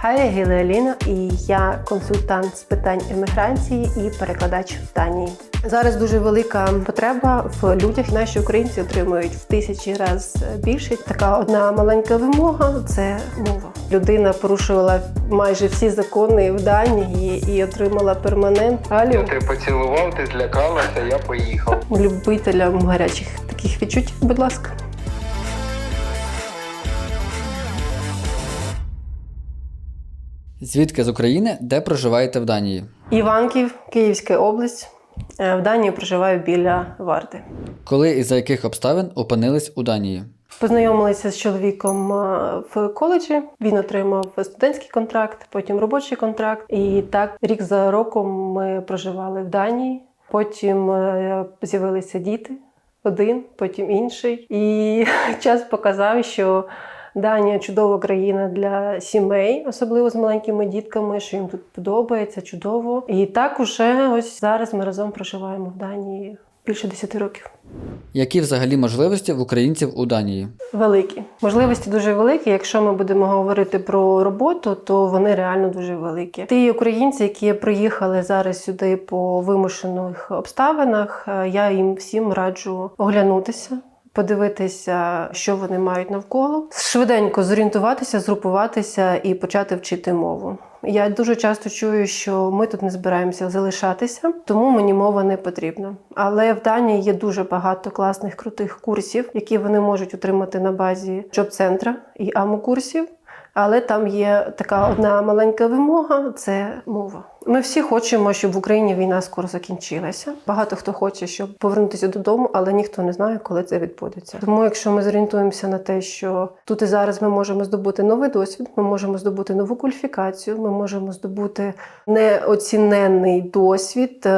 Хай, я Гіла Аліна, і я консультант з питань еміграції і перекладач в Данії. Зараз дуже велика потреба в людях. Наші українці отримують в тисячі разів більше. Така одна маленька вимога це мова. Людина порушувала майже всі закони в Данії і отримала перманент. Алю Ти поцілував, ти злякалася, я поїхав. любителям гарячих таких відчуттів, будь ласка. Звідки з України, де проживаєте в Данії? Іванків, Київська область. Е, В Данії проживаю біля Варти. Коли і за яких обставин опинились у Данії? Познайомилися з чоловіком е, в коледжі. Він отримав студентський контракт, потім робочий контракт. І так рік за роком ми проживали в Данії. Потім е, з'явилися діти, один, потім інший. І час показав, що Данія чудова країна для сімей, особливо з маленькими дітками, що їм тут подобається, чудово. І так уже ось зараз ми разом проживаємо в Данії більше 10 років. Які взагалі можливості в українців у Данії? Великі можливості дуже великі. Якщо ми будемо говорити про роботу, то вони реально дуже великі. Ті українці, які приїхали зараз сюди по вимушених обставинах, е, я їм всім раджу оглянутися. Подивитися, що вони мають навколо, швиденько зорієнтуватися, згрупуватися і почати вчити мову. Я дуже часто чую, що ми тут не збираємося залишатися, тому мені мова не потрібна. Але в Данії є дуже багато класних крутих курсів, які вони можуть отримати на базі джоб-центра і АМУ-курсів. Але там є така одна маленька вимога це мова. Ми всі хочемо, щоб в Україні війна скоро закінчилася. Багато хто хоче, щоб повернутися додому, але ніхто не знає, коли це відбудеться. Тому, якщо ми зорієнтуємося на те, що тут і зараз ми можемо здобути новий досвід, ми можемо здобути нову кваліфікацію, ми можемо здобути неоціненний досвід.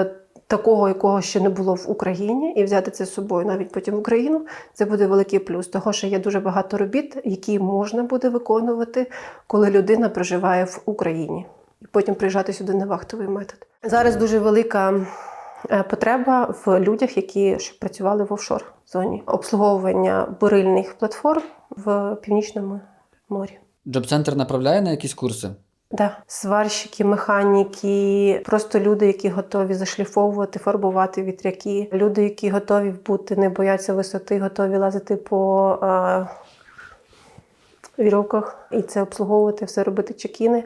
Такого, якого ще не було в Україні, і взяти це з собою навіть потім в Україну, це буде великий плюс. Того, що є дуже багато робіт, які можна буде виконувати, коли людина проживає в Україні, і потім приїжджати сюди на вахтовий метод. Зараз дуже велика е, потреба в людях, які працювали в офшор зоні обслуговування бурильних платформ в північному морі. Джоб-центр направляє на якісь курси? Да. Сварщики, механіки, просто люди, які готові зашліфовувати, фарбувати вітряки, люди, які готові бути, не бояться висоти, готові лазити по е, вірьовках і це обслуговувати, все робити чекіни.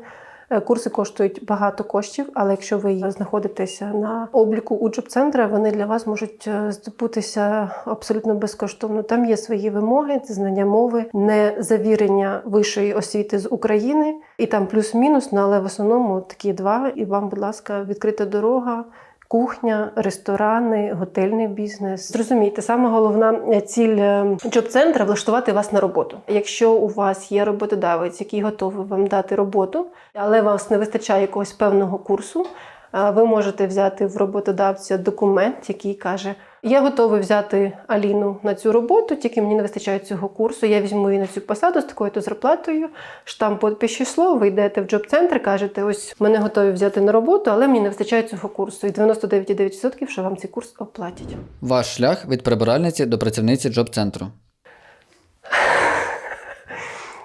Е, Курси коштують багато коштів, але якщо ви знаходитеся на обліку у джоб-центра, вони для вас можуть е, здобутися абсолютно безкоштовно. Там є свої вимоги, це знання мови, не завірення вищої освіти з України, і там плюс-мінус, ну, але в основному такі два. І вам, будь ласка, відкрита дорога. Кухня, ресторани, готельний бізнес. Зрозумійте, саме головна ціль е, джоб-центра влаштувати вас на роботу. Якщо у вас є роботодавець, який готовий вам дати роботу, але вас не вистачає якогось певного курсу, е, ви можете взяти в роботодавця документ, який каже: Я готовий взяти Аліну на цю роботу, тільки мені не вистачає цього курсу. Я візьму її на цю посаду з такою-то зарплатою. Штамп подпис число, ви йдете в джоб-центр, кажете, ось мене готові взяти на роботу, але мені не вистачає цього курсу. І 99,9% що вам цей курс оплатять. Ваш шлях від прибиральниці до працівниці джоб-центру.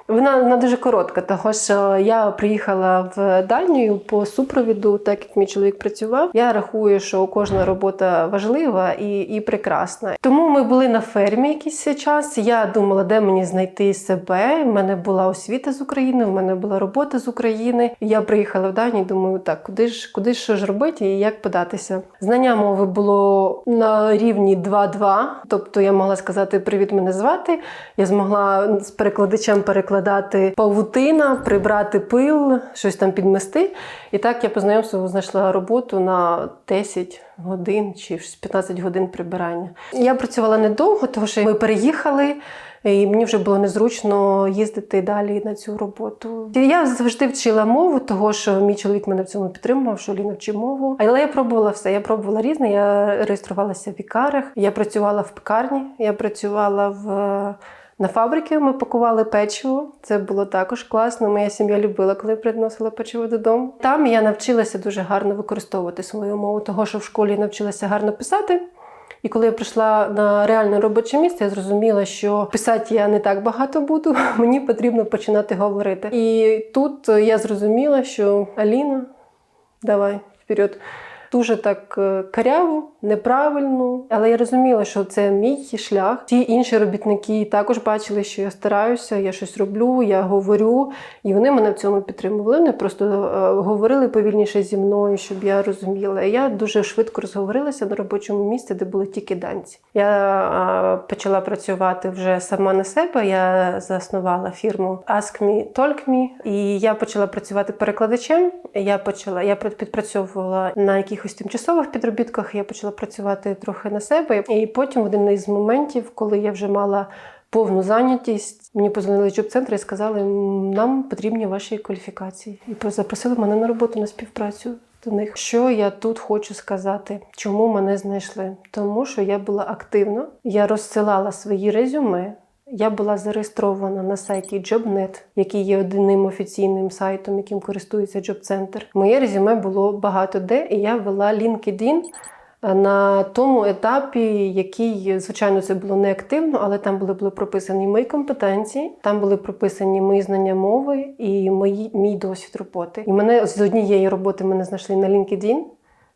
Вона, вона дуже коротка, тому що я приїхала в Данію по супровіду, так як мій чоловік працював. Я рахую, що кожна робота важлива і, і прекрасна. Тому ми були на фермі якийсь час. Я думала, де мені знайти себе. У мене була освіта з України, у мене була робота з України. Я приїхала в Данію. Думаю, так куди ж куди ж що ж робити і як податися? Знання мови було на рівні 2-2, тобто я могла сказати Привіт, мене звати. Я змогла з перекладачем перекладати павутина, прибрати пил, щось там підмести. І так я по знайшла роботу на 10 годин чи 15 годин прибирання. Я працювала недовго, тому що ми переїхали. І мені вже було незручно їздити далі на цю роботу. Я завжди вчила мову, того що мій чоловік мене в цьому підтримував, що Ліна вчи мову. Але я пробувала все. Я пробувала різне. Я реєструвалася в вікарах, я працювала в пекарні, я працювала в. На фабрики ми пакували печиво. Це було також класно. Моя сім'я любила, коли приносила печиво додому. Там я навчилася дуже гарно використовувати свою мову, того що в школі навчилася гарно писати. І коли я прийшла на реальне робоче місце, я зрозуміла, що писати я не так багато буду, мені потрібно починати говорити. І тут я зрозуміла, що Аліна, давай вперед. Дуже так е, каряву, неправильно, але я розуміла, що це мій шлях. Ті інші робітники також бачили, що я стараюся, я щось роблю, я говорю, і вони мене в цьому підтримували. Вони просто е, говорили повільніше зі мною, щоб я розуміла. Я дуже швидко розговорилася на робочому місці, де були тільки данці. Я е, почала працювати вже сама на себе. Я заснувала фірму Ask Me, Talk Me, і я почала працювати перекладачем. Я почала, я підпрацьовувала на якихось тимчасових підробітках. Я почала працювати трохи на себе. І потім один із моментів, коли я вже мала повну зайнятість, мені позвонили з джоб-центр і сказали, нам потрібні ваші кваліфікації. І запросили мене на роботу на співпрацю. До них що я тут хочу сказати, чому мене знайшли? Тому що я була активна, я розсилала свої резюме. Я була зареєстрована на сайті JobNet, який є одним офіційним сайтом, яким користується JobCenter. Моє резюме було багато де, і я вела LinkedIn на тому етапі, який, звичайно, це було не активно, але там були, були прописані мої компетенції, там були прописані мої знання мови і мої, мій досвід роботи. І мене з однієї роботи мене знайшли на LinkedIn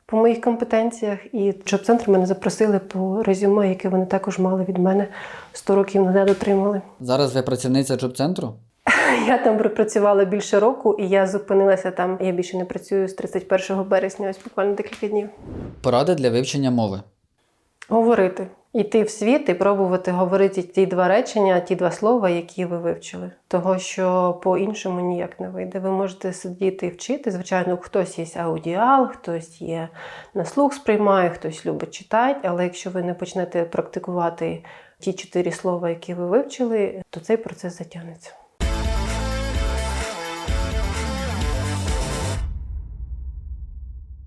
по моїх компетенціях, і джоб-центр мене запросили по резюме, яке вони також мали від мене 100 років назад отримали. Зараз ви працівниця джоб-центру? Я там пропрацювала більше року, і я зупинилася там. Я більше не працюю з 31 березня, ось буквально декілька днів. Поради для вивчення мови. Говорити. Йти в світ і пробувати говорити ті два речення, ті два слова, які ви вивчили. Того, що по-іншому ніяк не вийде. Ви можете сидіти і вчити. Звичайно, хтось є аудіал, хтось є на слух сприймає, хтось любить читати. Але якщо ви не почнете практикувати ті чотири слова, які ви вивчили, то цей процес затягнеться.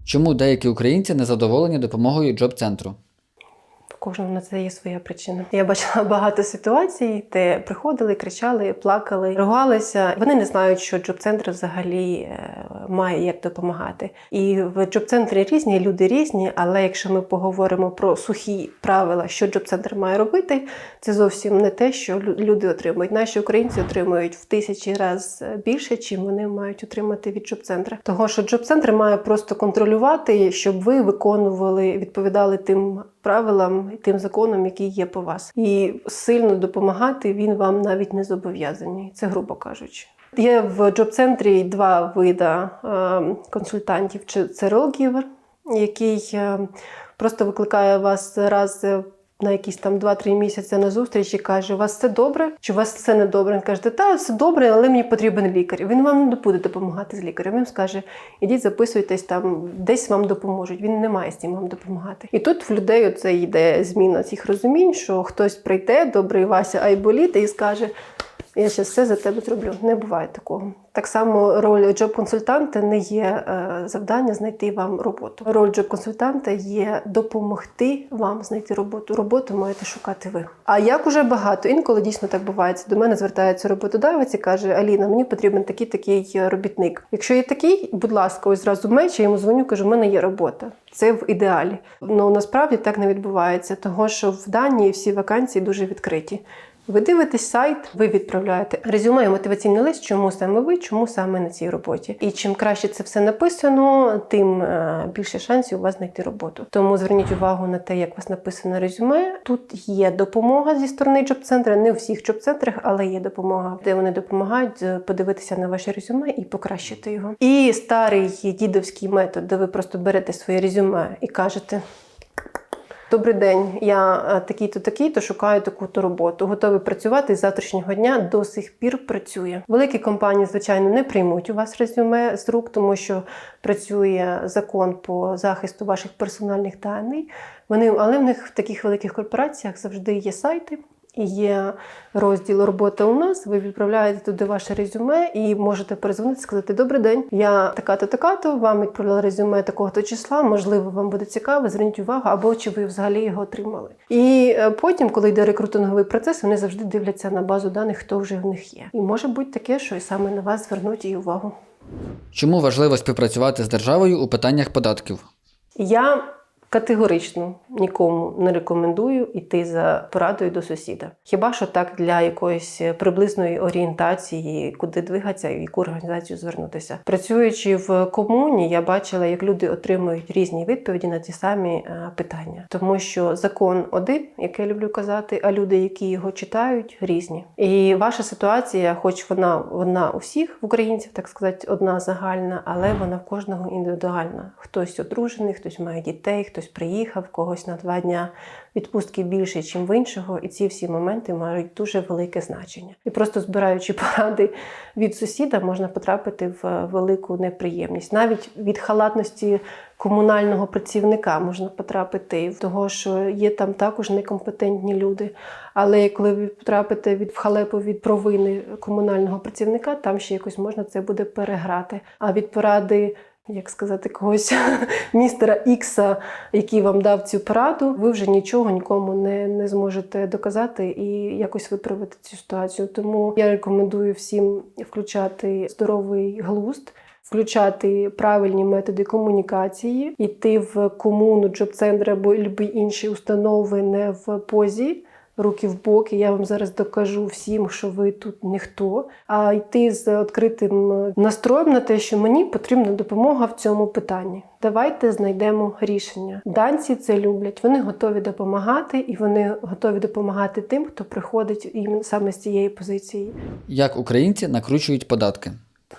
Чому деякі українці не задоволені допомогою джоб-центру? В кожному на це є своя причина. Я бачила багато ситуацій, де приходили, кричали, плакали, ругалися. Вони не знають, що джоб-центр взагалі е, має як допомагати. І в джоб-центрі різні люди різні. Але якщо ми поговоримо про сухі правила, що джоб-центр має робити, це зовсім не те, що лю- люди отримують. Наші українці отримують в тисячі разів більше, чим вони мають отримати від джоб-центра. Того, що джоб-центр має просто контролювати, щоб ви виконували, відповідали тим правилам і тим законам, які є по вас, і сильно допомагати він вам навіть не зобов'язаний. Це грубо кажучи. Є в джоб-центрі два види е, консультантів: Чи це ролгівер, який е, просто викликає вас раз на якісь там 2-3 місяці на зустріч і каже: у вас все добре? Чи у вас все не добре? Він каже, та все добре, але мені потрібен лікар. Він вам не буде допомагати з лікарем. Він скаже, ідіть, записуйтесь там, десь вам допоможуть. Він не має з цим вам допомагати. І тут в людей оце йде зміна цих розумінь, що хтось прийде, добрий Вася Айболіт, і скаже. Я ще все за тебе зроблю. Не буває такого. Так само роль джоб-консультанта не є е, завдання знайти вам роботу. Роль джоб-консультанта є допомогти вам знайти роботу. Роботу маєте шукати ви. А як уже багато, інколи дійсно так бувається. До мене звертається роботодавець і каже: Аліна, мені потрібен такий такий робітник. Якщо є такий, будь ласка, ось зразу меч, я йому дзвоню, кажу, в мене є робота. Це в ідеалі. Ну насправді так не відбувається, того що в Данії всі вакансії дуже відкриті. Ви дивитесь сайт, ви відправляєте резюме і мотиваційний лист, чому саме ви, чому саме на цій роботі. І чим краще це все написано, тим е, більше шансів у вас знайти роботу. Тому зверніть увагу на те, як у вас написано резюме. Тут є допомога зі сторони джоб-центру, не у всіх джоб-центрах, але є допомога, де вони допомагають е, подивитися на ваше резюме і покращити його. І старий дідовський метод, де ви просто берете своє резюме і кажете. Добрий день, я е, такий-то такий-то шукаю таку-то роботу. Готовий працювати з завтрашнього дня до сих пір працює. Великі компанії, звичайно, не приймуть у вас резюме з рук, тому що працює закон по захисту ваших персональних даних. Вони, але в них в таких великих корпораціях завжди є сайти. Є розділ робота у нас. Ви відправляєте туди ваше резюме і можете перезвонити, сказати Добрий день. Я така-то, така-то, вам відправляла резюме такого-то числа. Можливо, вам буде цікаво, зверніть увагу, або чи ви взагалі його отримали. І е, потім, коли йде рекрутинговий процес, вони завжди дивляться на базу даних, хто вже в них є. І може бути таке, що і саме на вас звернуть і увагу. Чому важливо співпрацювати з державою у питаннях податків? Я Категорично нікому не рекомендую йти за порадою до сусіда. Хіба що так для якоїсь приблизної орієнтації, куди двигатися і в яку організацію звернутися. Працюючи в комуні, я бачила, як люди отримують різні відповіді на ті самі е, питання, тому що закон один, як я люблю казати, а люди, які його читають, різні. І ваша ситуація, хоч вона вона у всіх українців, так сказати, одна загальна, але вона в кожного індивідуальна. Хтось одружений, хтось має дітей, хтось приїхав, когось на два дня відпустки більше, ніж в іншого, і ці всі моменти мають дуже велике значення. І просто збираючи поради від сусіда, можна потрапити в велику неприємність, навіть від халатності комунального працівника можна потрапити в того, що є там також некомпетентні люди. Але коли ви потрапите від халепу від провини комунального працівника, там ще якось можна це буде переграти. А від поради. Як сказати, когось містера Ікса, який вам дав цю пораду, ви вже нічого нікому не, не зможете доказати і якось виправити цю ситуацію. Тому я рекомендую всім включати здоровий глузд, включати правильні методи комунікації, йти в комуну, джоб-центр або інші установи не в позі. Руки в боки, я вам зараз докажу всім, що ви тут ніхто, а йти з відкритим настроєм на те, що мені потрібна допомога в цьому питанні. Давайте знайдемо рішення. Данці це люблять. Вони готові допомагати, і вони готові допомагати тим, хто приходить саме з цієї позиції. Як українці накручують податки?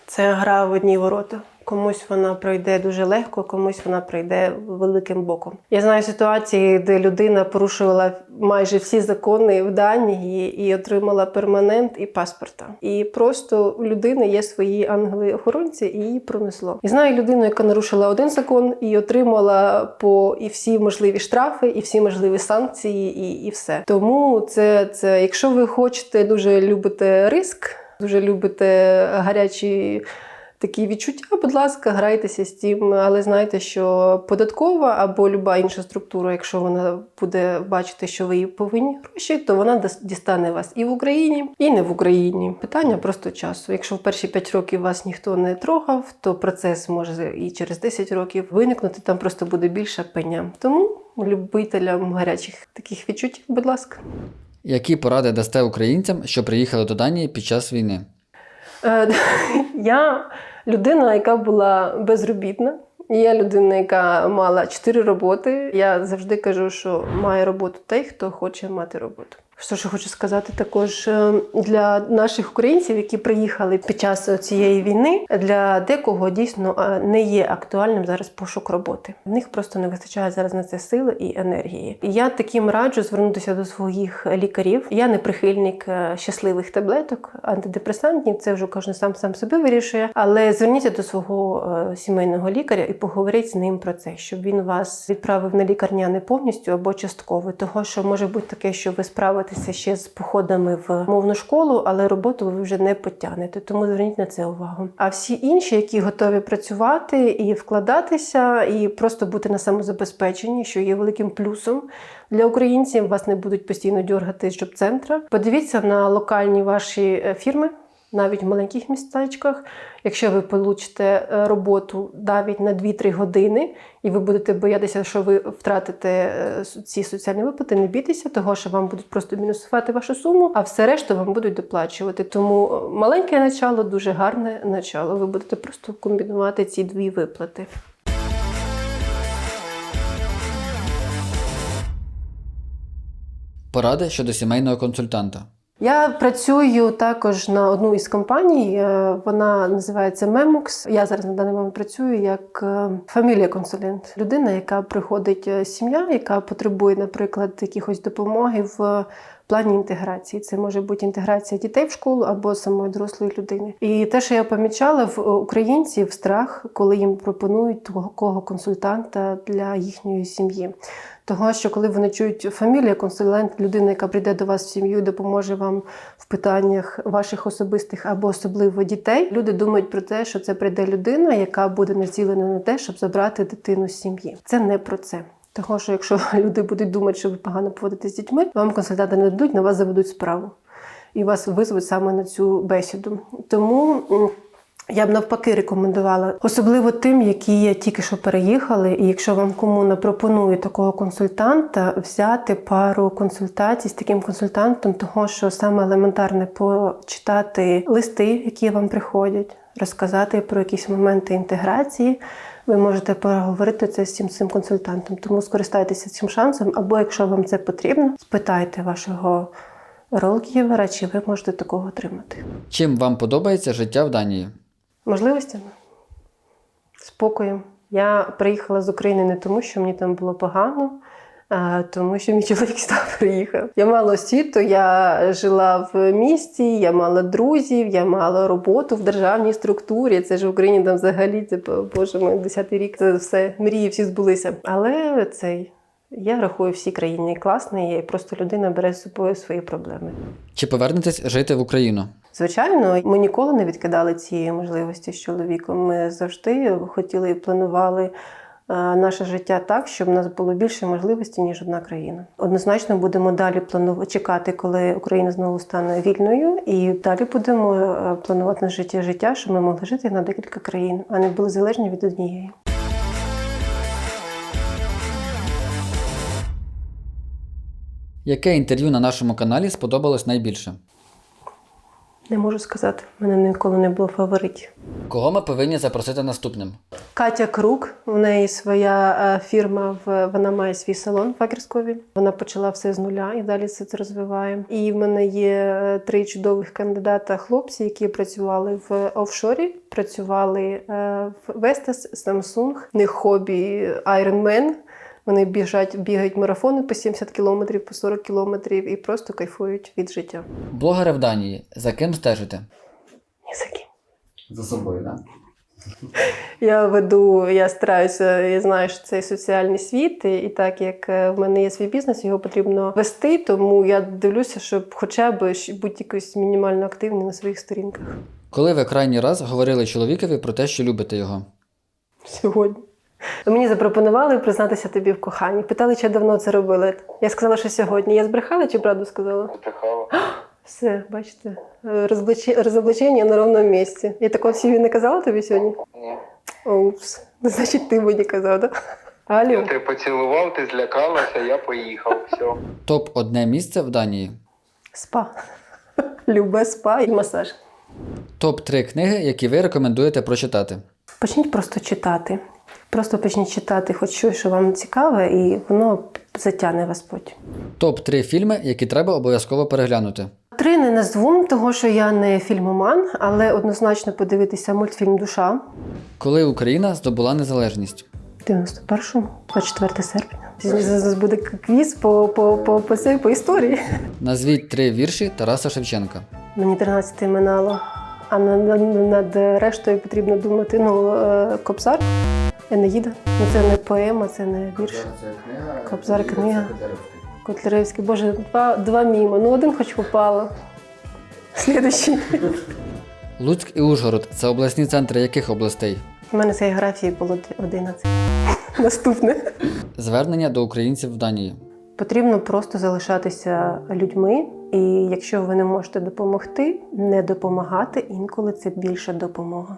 Це гра в одні ворота. Комусь вона пройде дуже легко, комусь вона пройде великим боком. Я знаю ситуації, де людина порушувала майже всі закони в Данії і отримала перманент і паспорта. І просто у людини є свої ангели-охоронці, і її пронесло. І знаю людину, яка нарушила один закон і отримала по і всі можливі штрафи, і всі можливі санкції, і, і все. Тому це, це, якщо ви хочете дуже любите риск, дуже любите гарячі такі відчуття, будь ласка, грайтеся з тим, але знайте, що податкова або люба інша структура, якщо вона буде бачити, що ви їй повинні гроші, то вона дістане вас і в Україні, і не в Україні. Питання просто часу. Якщо в перші 5 років вас ніхто не трогав, то процес може і через 10 років виникнути. Там просто буде більша пеня. Тому любителям гарячих таких відчуттів, будь ласка. Які поради дасте українцям, що приїхали до Данії під час війни? Я людина, яка була безробітна. Я людина, яка мала чотири роботи. Я завжди кажу, що має роботу той, хто хоче мати роботу. Що ж хочу сказати також е, для наших українців, які приїхали під час цієї війни, для декого дійсно е, не є актуальним зараз пошук роботи. В них просто не вистачає зараз на це сили і енергії. І я таким раджу звернутися до своїх лікарів. Я не прихильник е, щасливих таблеток, антидепресантів. Це вже кожен сам сам собі вирішує. Але зверніться до свого сімейного лікаря і поговоріть з ним про це, щоб він вас відправив на лікарняне повністю або частково. Того, що може бути таке, що ви справитеся ще з походами в мовну школу, але роботу ви вже не потягнете. Тому зверніть на це увагу. А всі інші, які готові працювати і вкладатися, і просто бути на самозабезпеченні, що є великим плюсом для українців, вас не будуть постійно дергати з джоб-центра. Подивіться на локальні ваші е, фірми. Навіть в маленьких містечках, якщо ви получите е, роботу навіть на 2-3 години, і ви будете боятися, що ви втратите е, ці соціальні виплати, не бійтеся, того що вам будуть просто мінусувати вашу суму, а все решту вам будуть доплачувати. Тому е, маленьке начало дуже гарне начало. Ви будете просто комбінувати ці дві виплати. Поради щодо сімейного консультанта. Я працюю також на одну із компаній. е, Вона називається Memux. Я зараз на даний момент працюю як е, фамілія консулент. Людина, яка приходить е, сім'я, яка потребує, наприклад, якихось допомоги в плані інтеграції. Це може бути інтеграція дітей в школу або самої дорослої людини. І те, що я помічала в е, українців страх, коли їм пропонують такого консультанта для їхньої сім'ї. Того, що коли вони чують фамілія, консультант, людина, яка прийде до вас в сім'ю допоможе вам в питаннях ваших особистих або особливо дітей, люди думають про те, що це прийде людина, яка буде націлена на те, щоб забрати дитину з сім'ї. Це не про це. Того, що якщо люди будуть думати, що ви погано поводитесь з дітьми, вам консультанти не дадуть, на вас заведуть справу і вас визвуть саме на цю бесіду. Тому Я б навпаки рекомендувала, особливо тим, які тільки що переїхали. І якщо вам комуна пропонує такого консультанта, взяти пару консультацій з таким консультантом, того що саме елементарне почитати листи, які вам приходять, розказати про якісь моменти інтеграції. Ви можете поговорити це з цим, цим консультантом. Тому скористайтеся цим шансом, або якщо вам це потрібно, спитайте вашого ролківера, чи ви можете такого отримати. Чим вам подобається життя в Данії? Можливостями, спокоєм. Я приїхала з України не тому, що мені там було погано, тому що мій чоловік став приїхав. Я мала освіту, я жила в місті, я мала друзів, я мала роботу в державній структурі. Це ж в Україні там взагалі це боже мой, 10-й рік. Це все мрії всі збулися. Але цей я рахую всі країни класні, і просто людина бере з собою свої проблеми. Чи повернетесь жити в Україну? Звичайно, ми ніколи не відкидали цієї можливості з чоловіком. Ми завжди хотіли і планували наше життя так, щоб у нас було більше можливостей, ніж одна країна. Однозначно будемо далі планувати чекати, коли Україна знову стане вільною, і далі будемо е, планувати на життя життя, щоб ми могли жити на декілька країн, а не були залежні від однієї. Яке інтерв'ю на нашому каналі сподобалось найбільше? Не можу сказати, в мене ніколи не було фаворитів. Кого ми повинні запросити наступним? Катя Крук, в неї своя е, фірма, вона має свій салон в Акерскові. Вона почала все з нуля і далі все це розвиває. І в мене є е, три чудових кандидата хлопці, які працювали в офшорі, працювали е, в Vestas, Samsung, них хобі Iron Man. Вони біжать, бігають марафони по 70 кілометрів, по 40 кілометрів і просто кайфують від життя. Блогери в Данії. За ким стежите? Ні за ким. За собою, так? Я веду, я стараюся, я знаю, що це соціальний світ, і, і так як е, в мене є свій бізнес, його потрібно вести, тому я дивлюся, щоб хоча б бути якось мінімально активним на своїх сторінках Коли ви крайній раз говорили чоловікові про те, що любите його? сьогодні. Мені запропонували признатися тобі в коханні. Питали, чи я давно це робила. Я сказала, що сьогодні. Я збрехала чи правду сказала? Збрехала. Все, бачите, розоблачення на ровному місці. Я такого всі не казала тобі сьогодні? Ні. Упс. Ну, значить, ти мені казав, так? Алло. Ти поцілував, ти злякалася, я поїхав. Все. Топ одне місце в Данії. Спа. Любе спа і масаж. Топ 3 книги, які ви рекомендуєте прочитати. Почніть просто читати. Просто почніть читати хоч щось, що вам цікаве, і воно затягне вас потім. Топ 3 фільми, які треба обов'язково переглянути. Три не назву, того що я не фільмоман, але однозначно подивитися мультфільм Душа Коли Україна здобула незалежність. в 91-му, 24 серпня. Зараз буде квіз по, по, по, по, цій- по історії. Назвіть три вірші Тараса Шевченка. Мені 13 минало, а над, над, над рештою потрібно думати. Ну, е, Кобзар, Енеїда. Ну це не поема, це не вірш. Кобзар книга. Котляревський. Боже, два, два мімо. Ну один хоч попало. Слідуючий. Луцьк і Ужгород це обласні центри яких областей? У мене з географії було 11. Наступне. Звернення до українців в Данії. Потрібно просто залишатися людьми, і якщо ви не можете допомогти, не допомагати, інколи це більша допомога.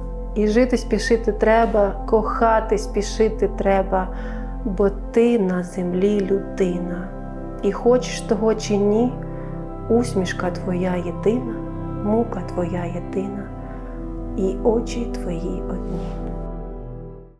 І жити спішити треба, кохати спішити треба, бо ти на землі людина. І хочеш того чи ні, усмішка твоя єдина, мука твоя єдина, і очі твої одні.